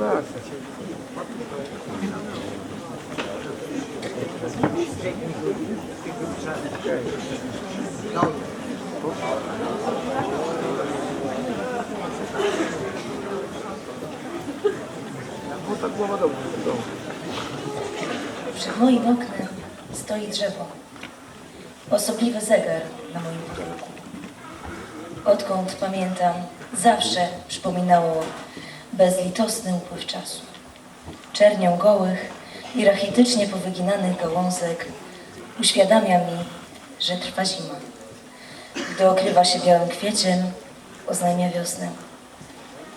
tak dobrze. dobrze. Przed moim oknem stoi drzewo. Osobliwy zegar na moim podwórku. Odkąd pamiętam, zawsze przypominało bezlitosny upływ czasu. Czernią gołych i rachitycznie powyginanych gałązek uświadamia mi, że trwa zima. Gdy okrywa się białym kwieciem, oznajmia wiosnę.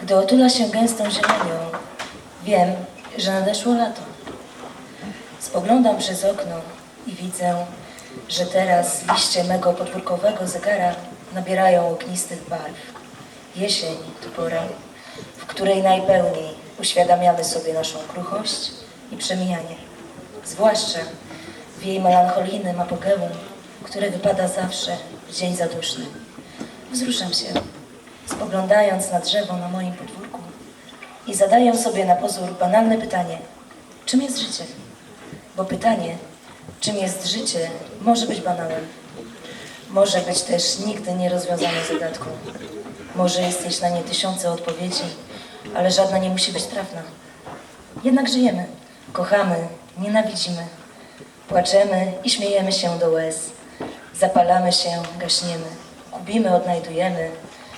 Gdy otula się gęstą zielenią, wiem, że nadeszło lato. Spoglądam przez okno i widzę, że teraz liście mego podwórkowego zegara nabierają ognistych barw. Jesień to pora, w której najpełniej uświadamiamy sobie naszą kruchość i przemijanie. Zwłaszcza w jej melancholijnym apogeum, które wypada zawsze w dzień zaduszny. Wzruszam się, spoglądając na drzewo na moim podwórku i zadaję sobie na pozór banalne pytanie, czym jest życie? Bo pytanie, czym jest życie, może być banałem. Może być też nigdy nierozwiązaną zagadką. Może istnieć na nie tysiące odpowiedzi, ale żadna nie musi być trafna. Jednak żyjemy, kochamy, nienawidzimy, płaczemy i śmiejemy się do łez, zapalamy się, gaśniemy, gubimy, odnajdujemy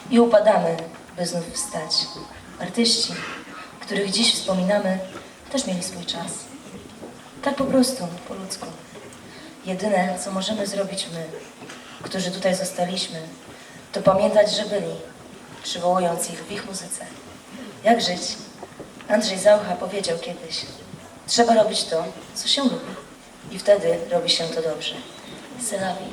i upadamy, by znów wstać. Artyści, których dziś wspominamy, też mieli swój czas. Tak po prostu, po ludzku. Jedyne, co możemy zrobić my, którzy tutaj zostaliśmy, to pamiętać, że byli, przywołując ich w ich muzyce. Jak żyć? Andrzej Zaucha powiedział kiedyś, trzeba robić to, co się lubi. I wtedy robi się to dobrze. Selawi.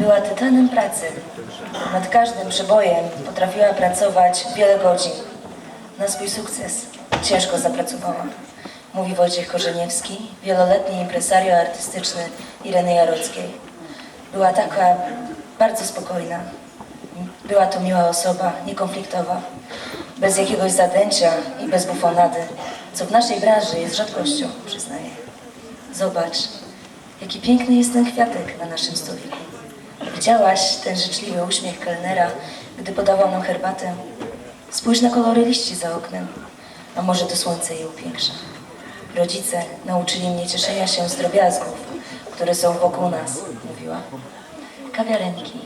Była tytanem pracy. Nad każdym przebojem potrafiła pracować wiele godzin. Na swój sukces ciężko zapracowała. Mówi Wojciech Korzeniewski, wieloletni impresario artystyczny Ireny Jarockiej. Była taka bardzo spokojna. Była to miła osoba, niekonfliktowa, bez jakiegoś zadęcia i bez bufonady, co w naszej branży jest rzadkością, przyznaję. Zobacz, jaki piękny jest ten kwiatek na naszym stoliku. Widziałaś ten życzliwy uśmiech kelnera, gdy podawał nam herbatę? Spójrz na kolory liści za oknem, a może to słońce je upiększa. Rodzice nauczyli mnie cieszenia się z drobiazgów, które są wokół nas, mówiła. Kawiarenki,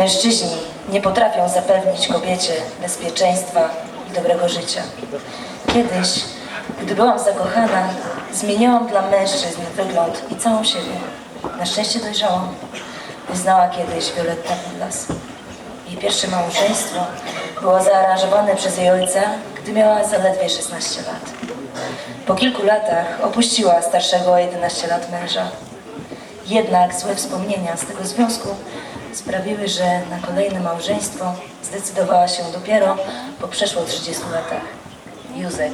Mężczyźni nie potrafią zapewnić kobiecie bezpieczeństwa i dobrego życia. Kiedyś, gdy byłam zakochana, zmieniałam dla mężczyzn wygląd i całą siebie. Na szczęście dojrzałam. Wyznała kiedyś Violetta Villas. Jej pierwsze małżeństwo było zaaranżowane przez jej ojca, gdy miała zaledwie 16 lat. Po kilku latach opuściła starszego o 11 lat męża. Jednak złe wspomnienia z tego związku sprawiły, że na kolejne małżeństwo zdecydowała się dopiero po przeszło 30 latach. Józek.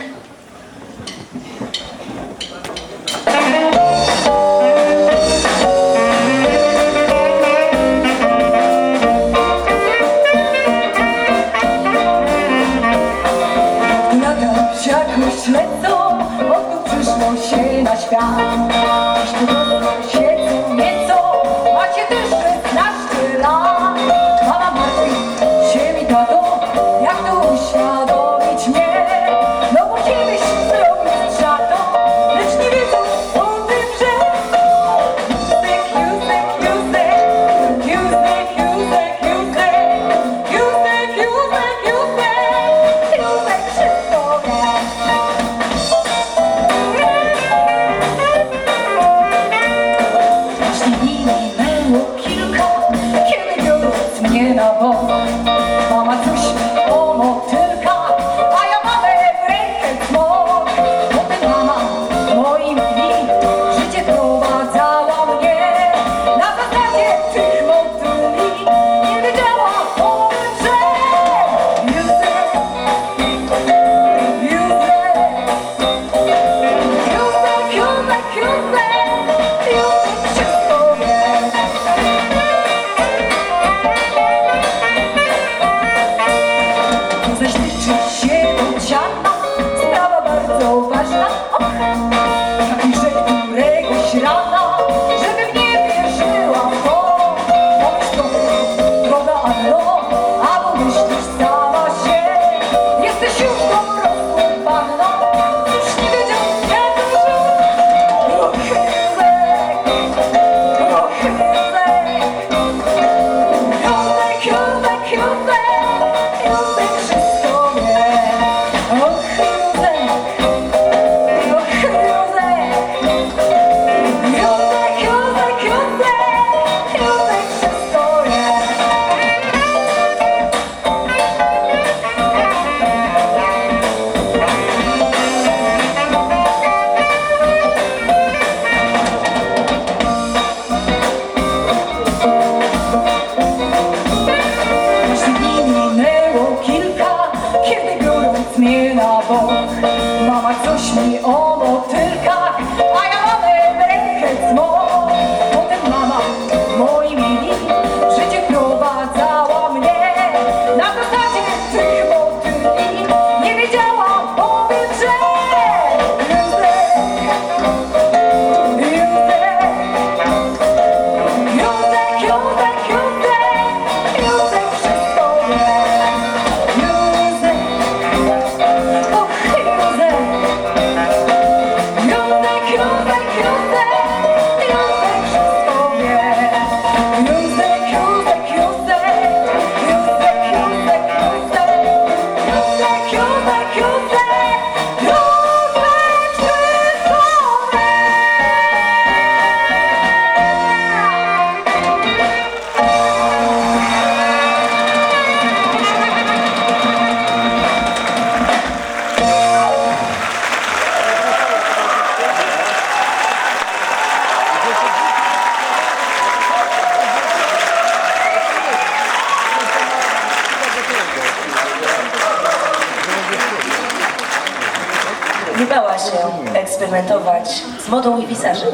Nie bała się eksperymentować z modą i wizażem.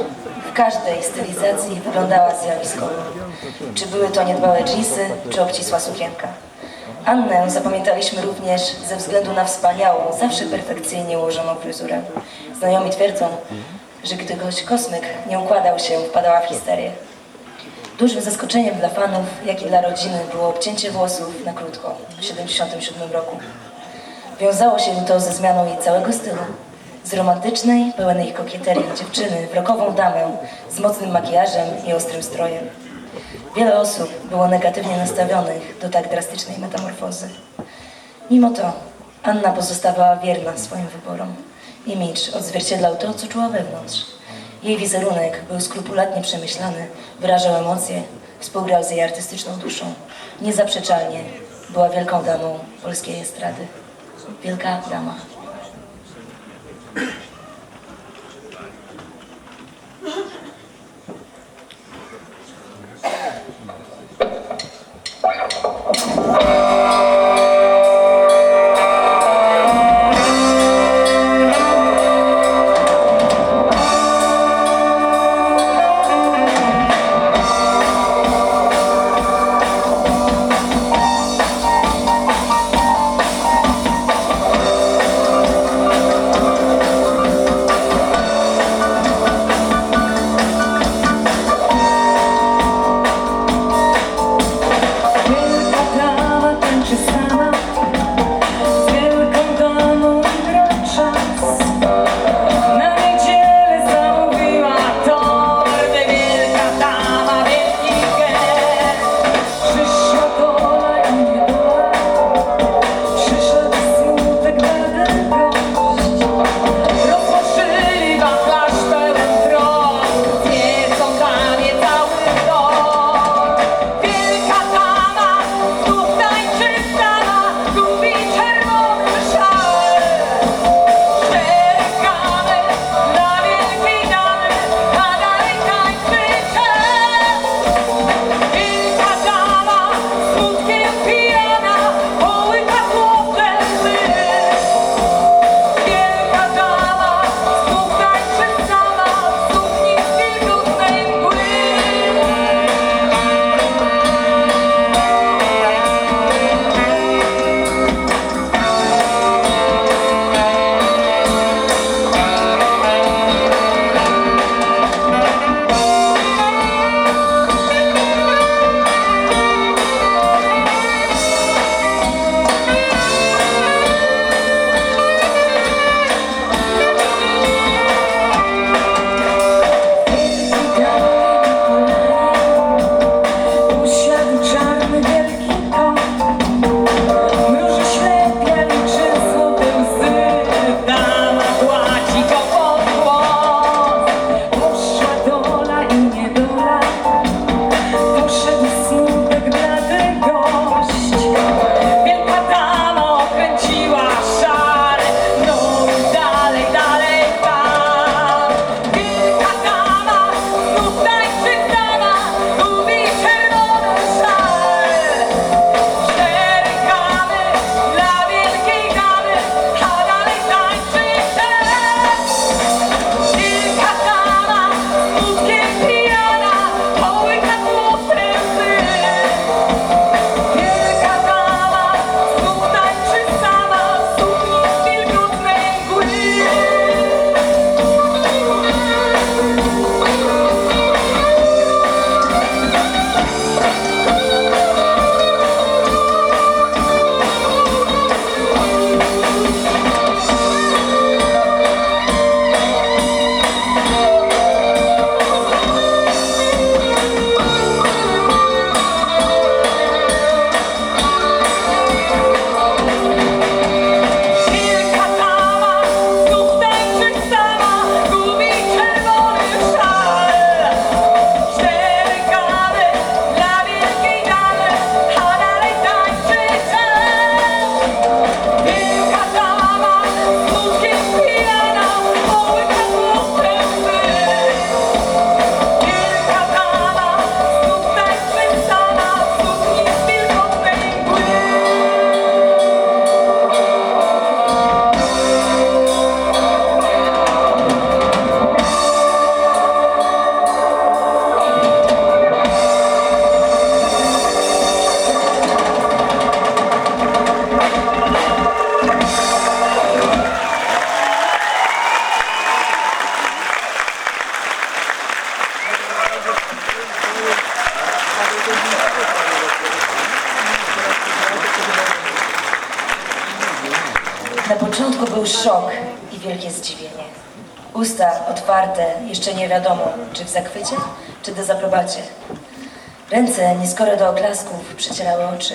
W każdej stylizacji wyglądała zjawiskowo. Czy były to niedbałe dżinsy, czy obcisła sukienka. Annę zapamiętaliśmy również ze względu na wspaniałą, zawsze perfekcyjnie ułożoną fryzurę. Znajomi twierdzą, że gdy gość kosmyk nie układał się, wpadała w histerię. Dużym zaskoczeniem dla fanów, jak i dla rodziny było obcięcie włosów na krótko w 1977 roku. Wiązało się to ze zmianą jej całego stylu. Z romantycznej, pełnej kokieterii dziewczyny w rokową damę z mocnym makijażem i ostrym strojem. Wiele osób było negatywnie nastawionych do tak drastycznej metamorfozy. Mimo to Anna pozostawała wierna swoim wyborom. Imidż odzwierciedlał to, co czuła wewnątrz. Jej wizerunek był skrupulatnie przemyślany, wyrażał emocje, współgrał z jej artystyczną duszą. Niezaprzeczalnie była wielką damą polskiej estrady. Wielka dama. Thank you. Jeszcze nie wiadomo, czy w zachwycie, czy dezaprobacie. Ręce nieskore do oklasków przecierały oczy.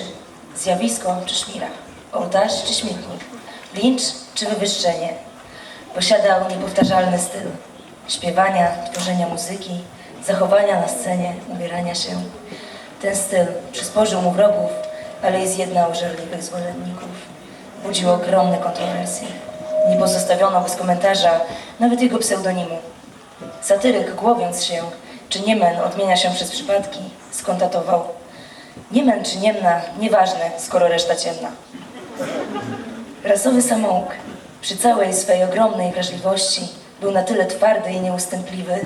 Zjawisko czy szmira? Ołtarz czy śmietnik? Lincz czy wywyższenie? Posiadał niepowtarzalny styl śpiewania, tworzenia muzyki, zachowania na scenie, ubierania się. Ten styl przysporzył mu wrogów, ale i zjednał żarliwych zwolenników. Budził ogromne kontrowersje. Nie pozostawiono bez komentarza nawet jego pseudonimu. Satyryk, głowiąc się, czy Niemen odmienia się przez przypadki, skontatował. Niemen czy Niemna, nieważne, skoro reszta ciemna. Rasowy samouk przy całej swej ogromnej wrażliwości był na tyle twardy i nieustępliwy,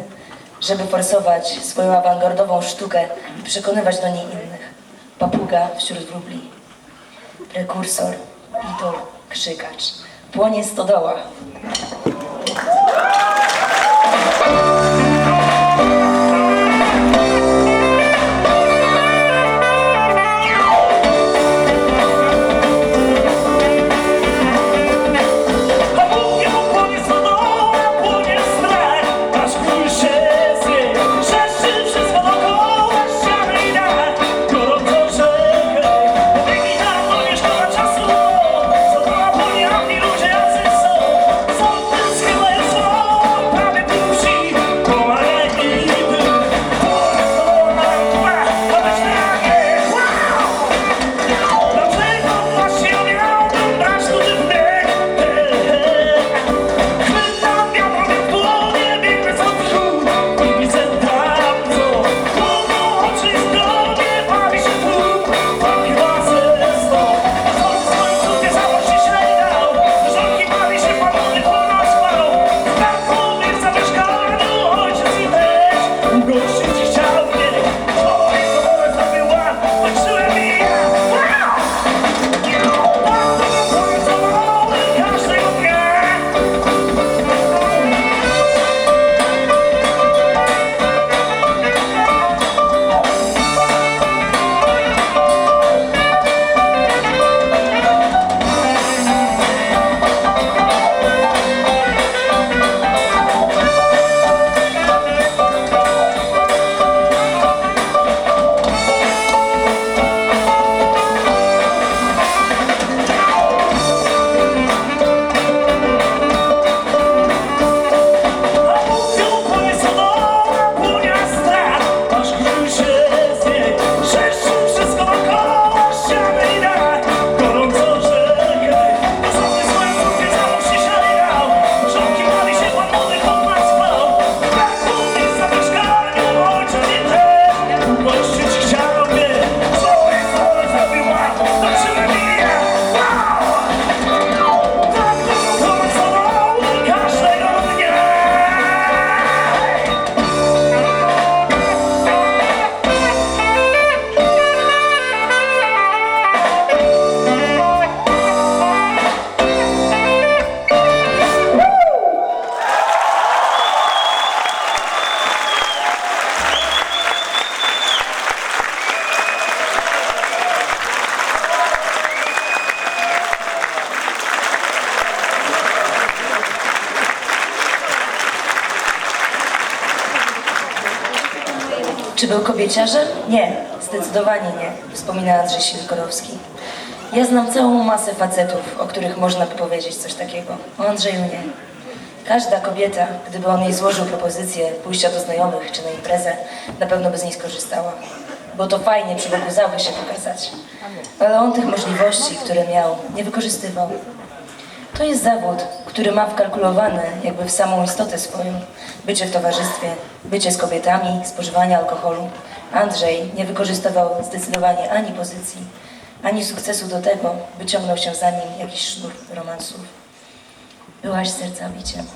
żeby forsować swoją awangardową sztukę i przekonywać do niej innych. Papuga wśród wróbli. Prekursor, idol, krzykacz. Płonie stodoła. 放。Czy był kobieciarzem? Nie, zdecydowanie nie, wspomina Andrzej Sikorowski. Ja znam całą masę facetów, o których można by powiedzieć coś takiego. O Andrzeju nie. Każda kobieta, gdyby on jej złożył propozycję pójścia do znajomych czy na imprezę, na pewno by z niej skorzystała. Bo to fajnie przy boku się pokazać. Ale on tych możliwości, które miał, nie wykorzystywał. To jest zawód, który ma wkalkulowany jakby w samą istotę swoją. Bycie w towarzystwie, bycie z kobietami, spożywanie alkoholu. Andrzej nie wykorzystywał zdecydowanie ani pozycji, ani sukcesu do tego, by ciągnął się za nim jakiś sznur romansów. Byłaś serca biciem.